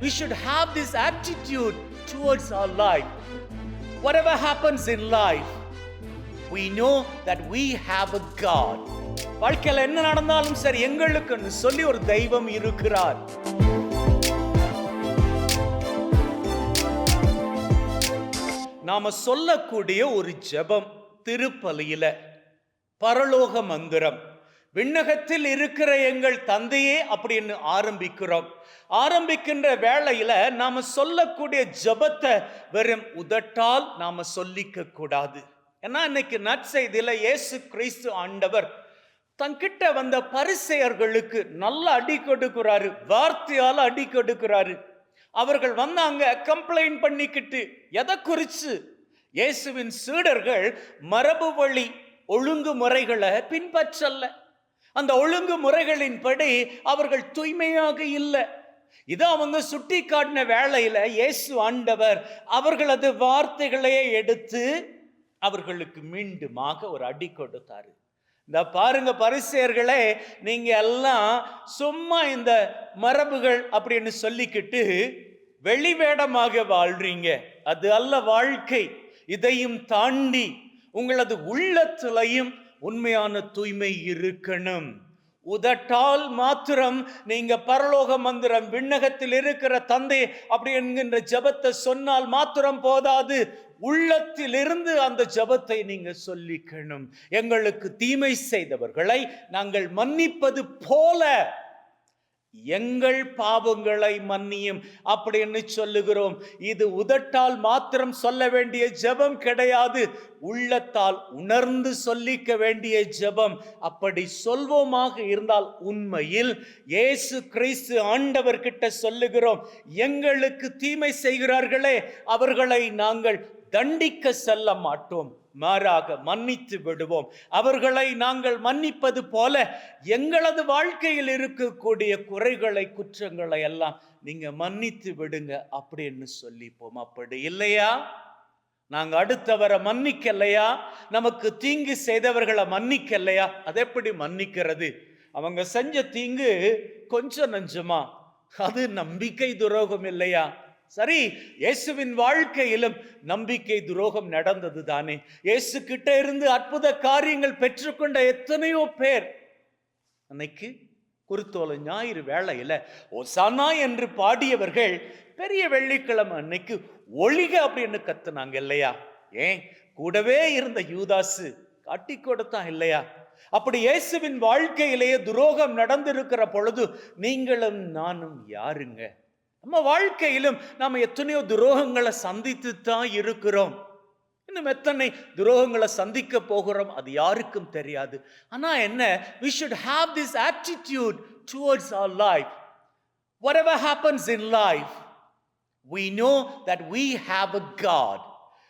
We should have this attitude towards our life. Whatever happens in life, we know that we have a God. வாழ்க்கையில் என்ன நடந்தாலும் சரி எங்களுக்குன்னு சொல்லி ஒரு தெய்வம் இருக்கிறார் நாம சொல்லக்கூடிய ஒரு ஜெபம் திருப்பலியில பரலோக மந்திரம் விண்ணகத்தில் இருக்கிற எங்கள் தந்தையே அப்படின்னு ஆரம்பிக்கிறோம். ஆரம்பிக்கின்ற வேளையில நாம சொல்லக்கூடிய ஜெபத்தை வெறும் உதட்டால் நாம சொல்லிக்க கூடாது. ஏன்னா இன்னைக்கு நற்செய்தியில இயேசு கிறிஸ்து ஆண்டவர் தங்கிட்ட வந்த பரிசெயர்களுக்கு நல்லா அடி கொடுக்கிறாரு வார்த்தையால் அடி கொடுக்கிறாரு. அவர்கள் வந்தாங்க கம்ப்ளைண்ட் பண்ணிக்கிட்டு எதை குறிச்சு இயேசுவின் சீடர்கள் மரபு வழி ஒழுங்குமுறைகளை பின்பற்றல்ல அந்த ஒழுங்குமுறைகளின்படி அவர்கள் தூய்மையாக இல்லை. இது அவங்க சுட்டி காட்டின வேலையில இயேசு ஆண்டவர் அவர்களது வார்த்தைகளையே எடுத்து அவர்களுக்கு மீண்டுமாக ஒரு அடி கொடுத்தாரு. இந்த பாருங்க பரிசெயர்களே நீங்க எல்லாம் சும்மா இந்த மரபுகள் அப்படின்னு சொல்லிக்கிட்டு வெளிவேடமாக வாழ்றீங்க. அது அல்ல வாழ்க்கை. இதையும் தாண்டி உங்களது உள்ளத்திலையும் உண்மையான தூய்மை இருக்கணும். உதட்டால் மாத்திரம் நீங்க பரலோக மந்திரம் விண்ணகத்தில் இருக்கிற தந்தை அப்படி என்கின்ற ஜெபத்தை சொன்னால் மாத்திரம் போதாது. உள்ளத்திலிருந்து அந்த ஜெபத்தை நீங்க சொல்லிக்கணும். எங்களுக்கு தீமை செய்தவர்களை நாங்கள் மன்னிப்பது போல எங்கள் பாவங்களை மன்னியும் அப்படின்னு சொல்லுகிறோம். இது உதட்டால் மாத்திரம் சொல்ல வேண்டிய ஜெபம் கிடையாது. உள்ளத்தால் உணர்ந்து சொல்லிக்க வேண்டிய ஜெபம். அப்படி சொல்வோமாக இருந்தால் உண்மையில் இயேசு கிறிஸ்து ஆண்டவர்கிட்ட சொல்லுகிறோம். எங்களுக்கு தீமை செய்கிறார்களே அவர்களை நாங்கள் தண்டிக்க செல்ல மாட்டோம். மாறாக மன்னித்து விடுவோம். அவர்களை நாங்கள் மன்னிப்பது போல எங்களது வாழ்க்கையில் இருக்கக்கூடிய குறைகளை குற்றங்களை எல்லாம் நீங்க மன்னித்து விடுங்க அப்படின்னு சொல்லிப்போம். அப்படி இல்லையா? நாங்க அடுத்தவரை மன்னிக்கலையா? நமக்கு தீங்கு செய்தவர்களை மன்னிக்கலையா? அதை எப்படி மன்னிக்கிறது? அவங்க செஞ்ச தீங்கு கொஞ்சம் நஞ்சமா? அது நம்பிக்கை துரோகம் இல்லையா? சரி இயேசுவின் வாழ்க்கையிலும் நம்பிக்கை துரோகம் நடந்தது தானே இயேசு கிட்ட இருந்து அற்புத காரியங்கள் பெற்றுக்கொண்ட எத்தனையோ பேர் அன்னைக்கு குருத்தோலை ஞாயிறு வேளையில் ஒசானா என்று பாடியவர்கள் பெரிய வெள்ளிக்கிழமை அன்னைக்கு ஒழிக அப்படின்னு கத்துனாங்க இல்லையா? ஏன்? கூடவே இருந்த யூதாசு காட்டி கொடுத்தான் இல்லையா? அப்படி இயேசுவின் வாழ்க்கையிலேயே துரோகம் நடந்திருக்கிற பொழுது நீங்களும் நானும் யாருங்க? நம்ம வாழ்க்கையிலும் நாம் எத்தனையோ துரோகங்களை சந்தித்து தான் இருக்கிறோம். இன்னும் எத்தனை துரோகங்களை சந்திக்க போகிறோம் அது யாருக்கும் தெரியாது. ஆனால் என்ன we should have this attitude towards our life life. Whatever happens in life we know that we have a god.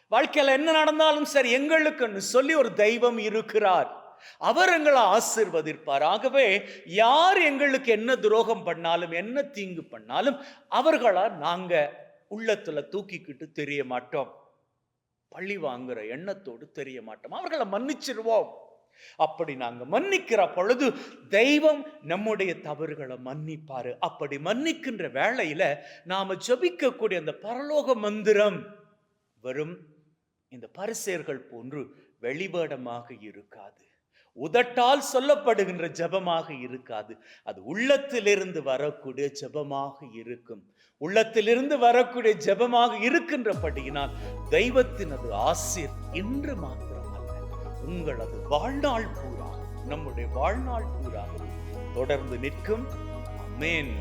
வாழ்க்கையில் என்ன நடந்தாலும் சரி எங்களுக்குன்னு சொல்லி ஒரு தெய்வம் இருக்கிறார். அவர் எங்களை ஆசிர்வதிப்பார். ஆகவே யார் எங்களுக்கு என்ன துரோகம் பண்ணாலும் என்ன தீங்கு பண்ணாலும் அவர்களா நாங்க உள்ளத்துல தூக்கிக்கிட்டு தெரிய மாட்டோம். பழி வாங்குற எண்ணத்தோடு தெரிய மாட்டோம். அவர்களை மன்னிச்சிருவோம். அப்படி நாங்க மன்னிக்கிற பொழுது தெய்வம் நம்முடைய தவறுகளை மன்னிப்பாரு. அப்படி மன்னிக்கின்ற வேளையில நாம ஜபிக்கக்கூடிய அந்த பரலோக மந்திரம் வெறும் இந்த பரிசேர்கள் போன்று வெளிவேடமாக இருக்காது. உதட்டால் சொல்லப்படுகின்ற ஜெபமாக இருக்காது. அது உள்ளத்திலிருந்து வரக்கூடிய ஜெபமாக இருக்கும். உள்ளத்திலிருந்து வரக்கூடிய ஜெபமாக இருக்கின்றபடியினால் தெய்வத்தினது ஆசிர் இன்று மாத்திரமல்ல. உங்களது வாழ்நாள் பூரா நம்முடைய வாழ்நாள் பூரா தொடர்ந்து நிற்கும். அமேன்